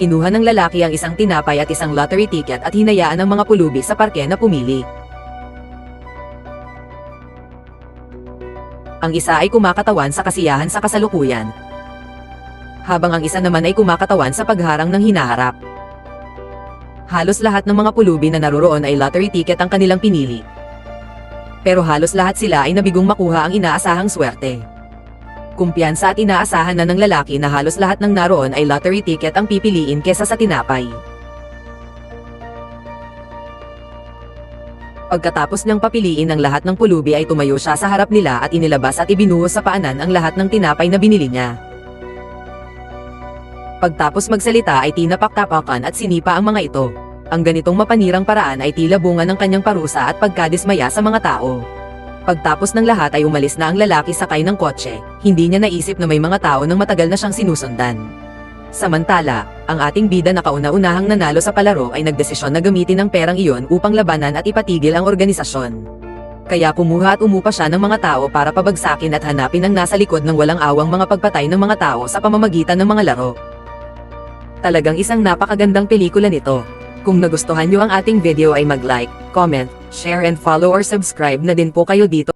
Kinuha ng lalaki ang isang tinapay at isang lottery ticket at hinayaan ang mga pulubi sa parke na pumili. Ang isa ay kumakatawan sa kasiyahan sa kasalukuyan. Habang ang isa naman ay kumakatawan sa pagharang ng hinaharap. Halos lahat ng mga pulubi na naroon ay lottery ticket ang kanilang pinili. Pero halos lahat sila ay nabigong makuha ang inaasahang swerte. Kumpiyansa at inaasahan na ng lalaki na halos lahat ng naroon ay lottery ticket ang pipiliin kesa sa tinapay. Pagkatapos niyang papiliin ang lahat ng pulubi ay tumayo siya sa harap nila at inilabas at ibinuhos sa paanan ang lahat ng tinapay na binili niya. Pagtapos magsalita ay tinapak-tapakan at sinipa ang mga ito. Ang ganitong mapanirang paraan ay tila bunga ng kanyang parusa at pagkadismaya sa mga tao. Pagtapos ng lahat ay umalis na ang lalaki sakay ng kotse, hindi niya naisip na may mga tao nang matagal na siyang sinusundan. Samantala, ang ating bida na kauna-unahang nanalo sa palaro ay nagdesisyon na gamitin ang perang iyon upang labanan at ipatigil ang organisasyon. Kaya kumuha at umupa siya ng mga tao para pabagsakin at hanapin ang nasa likod ng walang awang mga pagpatay ng mga tao sa pamamagitan ng mga laro. Talagang isang napakagandang pelikula nito. Kung nagustuhan niyo ang ating video ay mag-like, comment, share and follow or subscribe na din po kayo dito.